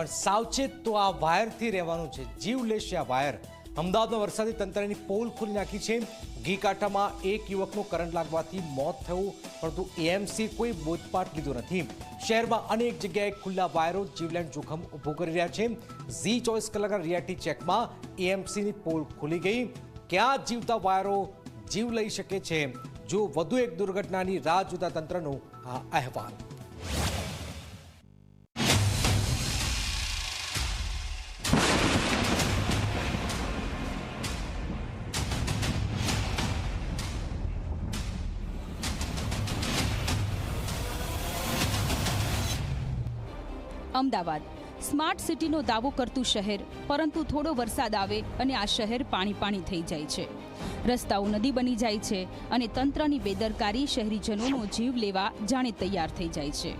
પણ સાવચેત તો આ વાયરથી રહેવાનું છે. જીવ લેશે આ વાયર. અમદાવાદમાં વરસાદી તંત્રની પોલ ખોલી નાખી છે. ઘી કાંઠામાં એક યુવકનું કરંટ લાગવાથી મોત થયું, પરંતુ એએમસી કોઈ બોધપાઠ લીધો નથી. શહેરમાં અનેક જગ્યાએ ખુલ્લા વાયરો જીવલેણ જોખમ ઊભું કરી રહ્યા છે. ઝી ચોવીસ કલાકના રિયાલિટી ચેકમાં એએમસીની પોલ ખુલી ગઈ. ક્યાં જીવતા વાયરો જીવ લઈ શકે છે? જો વધુ એક દુર્ઘટનાની રાહ જોતા તંત્રનો આ અહેવાલ. અમદાવાદ. સ્માર્ટ સિટીનો દાવો કરતું શહેર, પરંતુ થોડો વરસાદ આવે અને આ શહેર પાણી પાણી થઈ જાય છે. રસ્તાઓ નદી બની જાય છે અને તંત્રની બેદરકારી શહેરીજનોનો જીવ લેવા જાણે તૈયાર થઈ જાય છે.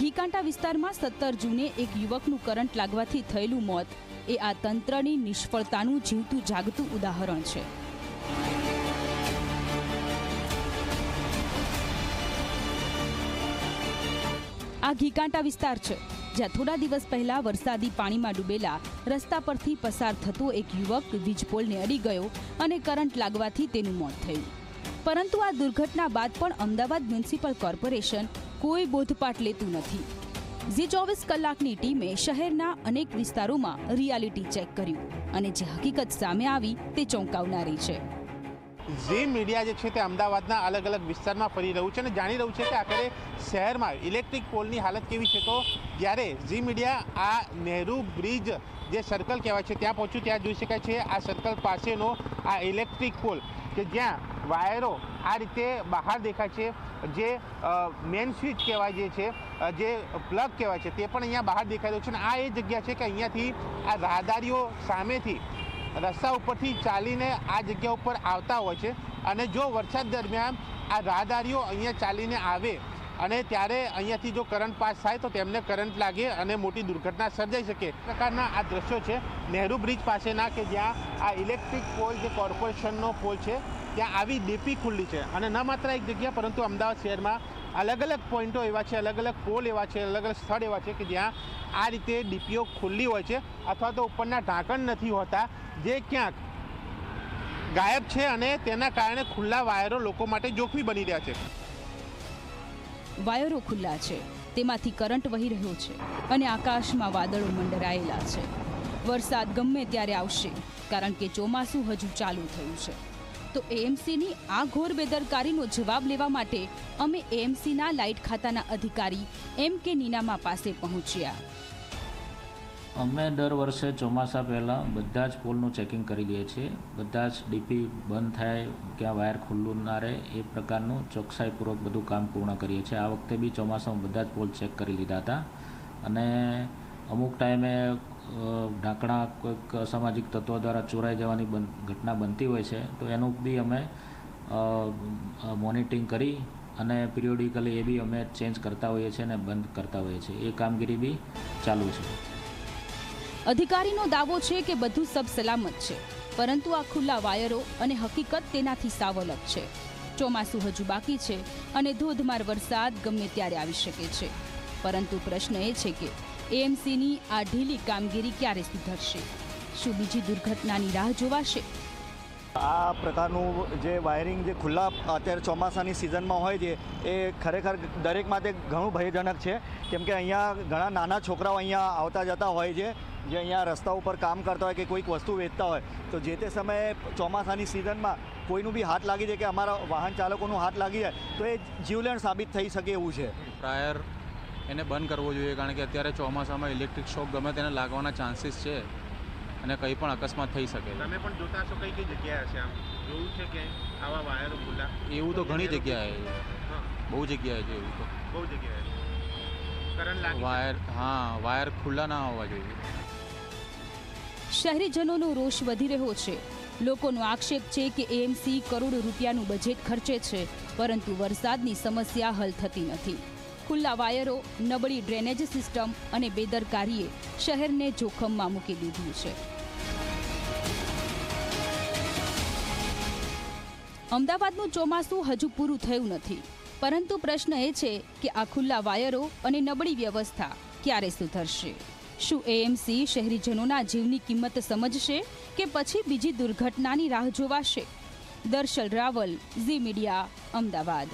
ઘીકાંટા વિસ્તારમાં સત્તર જૂને એક યુવકનું કરંટ લાગવાથી થયેલું મોત. એ આ તંત્રની નિષ્ફળતાનું જીવતું જાગતું ઉદાહરણ છે. આ ઘીકાંટા વિસ્તાર છે, જ્યાં થોડા દિવસ પહેલા વરસાદી પાણીમાં ડૂબેલા રસ્તા પરથી પસાર થતો એક યુવક વીજપોલને અડી ગયો અને કરંટ લાગવાથી તેનું મોત થયું. પરંતુ આ દુર્ઘટના બાદ પણ અમદાવાદ મ્યુનિસિપલ કોર્પોરેશન કોઈ બોધપાઠ લેતું નથી. જે ચોવીસ કલાકની ટીમે શહેરના અનેક વિસ્તારોમાં રિયાલિટી ચેક કર્યું અને જે હકીકત સામે આવી તે ચોંકાવનારી છે. ઝી મીડિયા જે છે તે અમદાવાદના અલગ અલગ વિસ્તારમાં ફરી રહ્યું છે અને જાણી રહ્યું છે કે આખરે શહેરમાં ઇલેક્ટ્રિક પોલની હાલત કેવી છે તો જ્યારે ઝી મીડિયા આ નહેરુ બ્રિજ જે સર્કલ કહેવાય છે ત્યાં પહોંચ્યું, ત્યાં જોઈ શકાય છે આ સર્કલ પાસેનો આ ઇલેક્ટ્રિક પોલ કે જ્યાં વાયરો આ રીતે બહાર દેખાય છે. જે મેન સ્વિચ કહેવાય જે છે જે પ્લગ કહેવાય છે તે પણ અહીંયા બહાર દેખાઈ રહ્યું છે અને આ એ જગ્યા છે કે અહીંયાથી આ રાહદારીઓ સામેથી રસ્તા ઉપરથી ચાલીને આ જગ્યા ઉપર આવતા હોય છે અને જો વરસાદ દરમિયાન આ રાહદારીઓ અહીંયા ચાલીને આવે અને ત્યારે અહીંયાથી જો કરંટ પાસ થાય તો તેમને કરંટ લાગે અને મોટી દુર્ઘટના સર્જાઈ શકે. પ્રકારના આ દ્રશ્યો છે નહેરુ બ્રિજ પાસેના કે જ્યાં આ ઇલેક્ટ્રિક પોલ જે કોર્પોરેશનનો પોલ છે ત્યાં આવી ડીપી ખુલ્લી છે. અને ન માત્ર એક જગ્યા પરંતુ અમદાવાદ શહેરમાં અલગ અલગ પોઈન્ટો એવા છે, અલગ અલગ પોલ એવા છે, અલગ અલગ સ્થળ એવા છે કે જ્યાં આ રીતે ડીપીઓ ખુલ્લી હોય છે અથવા તો ઉપરના ઢાંકણ નથી હોતા, જે ક્યાંક ગાયબ છે અને તેના કારણે ખુલ્લા વાયરો લોકો માટે જોખમી બની રહ્યા છે. વાયરો ખુલ્લા છે, તેમાંથી કરંટ વહી રહ્યો છે અને આકાશમાં વાદળો મંડરાયેલા છે. વરસાદ ગમે ત્યારે આવશે, કારણ કે ચોમાસું હજુ ચાલુ થયું છે. તો એએમસીની આ ઘોર બેદરકારીનો જવાબ લેવા માટે અમે એએમસીના લાઇટ ખાતાના અધિકારી એમ કે નીનામા પાસે પહોંચ્યા. અમે દર વર્ષે ચોમાસા પહેલાં બધા જ પોલનું ચેકિંગ કરી દઈએ છીએ. બધા જ ડીપી બંધ થાય, ક્યાં વાયર ખુલ્લું ના રહે, એ પ્રકારનું ચોકસાઈપૂર્વક બધું કામ પૂર્ણ કરીએ છીએ. આ વખતે બી ચોમાસામાં બધા જ પોલ ચેક કરી લીધા હતા. અને અમુક ટાઈમે ઢાંકણા કોઈક અસામાજિક તત્વો દ્વારા ચોરાઈ જવાની ઘટના બનતી હોય છે, તો એનું બી અમે મોનિટરિંગ કરી અને પિરિયોડિકલી એ બી અમે ચેન્જ કરતા હોઈએ છીએ અને બંધ કરતા હોઈએ છીએ. એ કામગીરી બી ચાલુ છે. અધિકારીનો દાવો છે કે બધું સબ સલામત છે, પરંતુ આ ખુલ્લા વાયરો અને હકીકત તેનાથી સાવ અલગ છે. ચોમાસું હજુ બાકી છે અને ધોધમાર વરસાદ ગમે ત્યારે આવી શકે છે. પરંતુ પ્રશ્ન એ છે કે એએમસીની આ ઢીલી કામગીરી ક્યારે સુધરશે? શું બીજી દુર્ઘટનાની રાહ જોવાશે? આ પ્રકારનું જે વાયરિંગ જે ખુલ્લા અત્યારે ચોમાસાની સિઝનમાં હોય છે એ ખરેખર દરેક માટે ઘણું ભયજનક છે. કેમ કે અહીંયા ઘણા નાના છોકરાઓ અહીંયા આવતા જતા હોય છે જે અહીંયા રસ્તા ઉપર કામ કરતા હોય કે કોઈક વસ્તુ વેચતા હોય. તો જે તે સમયે ચોમાસાની સિઝનમાં કોઈનું બી હાથ લાગી જાય કે અમારા વાહન ચાલકોનું હાથ લાગી જાય તો એ જીવલેણ સાબિત થઈ શકે એવું છે. પ્રાયર એને બંધ કરવો જોઈએ કારણ કે અત્યારે ચોમાસામાં ઇલેક્ટ્રિક શોક ગમે તેને લાગવાના ચાન્સીસ છે અને કંઈ પણ અકસ્માત થઈ શકે. તમે પણ જોતા હશો કઈ કઈ જગ્યાએ છે આમ? જોયું છે કે આવા વાયરો ખુલ્લા? એવું તો ઘણી જગ્યાએ. બહુ જગ્યાએ છે એવું તો. બહુ જગ્યાએ. વાયર હા વાયર ખુલ્લા ના હોવા જોઈએ. શહેરીજનોનો રોષ વધી રહ્યો છે. લોકોનો આક્ષેપ છે કે એએમસી કરોડો રૂપિયાનું બજેટ ખર્ચે છે પરંતુ વરસાદની સમસ્યા હલ થતી નથી. ખુલ્લા વાયરો, નબળી ડ્રેનેજ સિસ્ટમ અને બેદરકારીએ શહેરને જોખમમાં મૂકી દીધું છે. અમદાવાદનું ચોમાસું હજુ પૂરું થયું નથી. પરંતુ પ્રશ્ન એ છે કે આ ખુલ્લા વાયરો અને નબળી વ્યવસ્થા ક્યારે સુધરશે? શું એએમસી શહેરીજનોના જીવની કિંમત સમજશે કે પછી બીજી દુર્ઘટનાની રાહ જોવાશે? Darshal Raval, Zee media, Ahmedabad.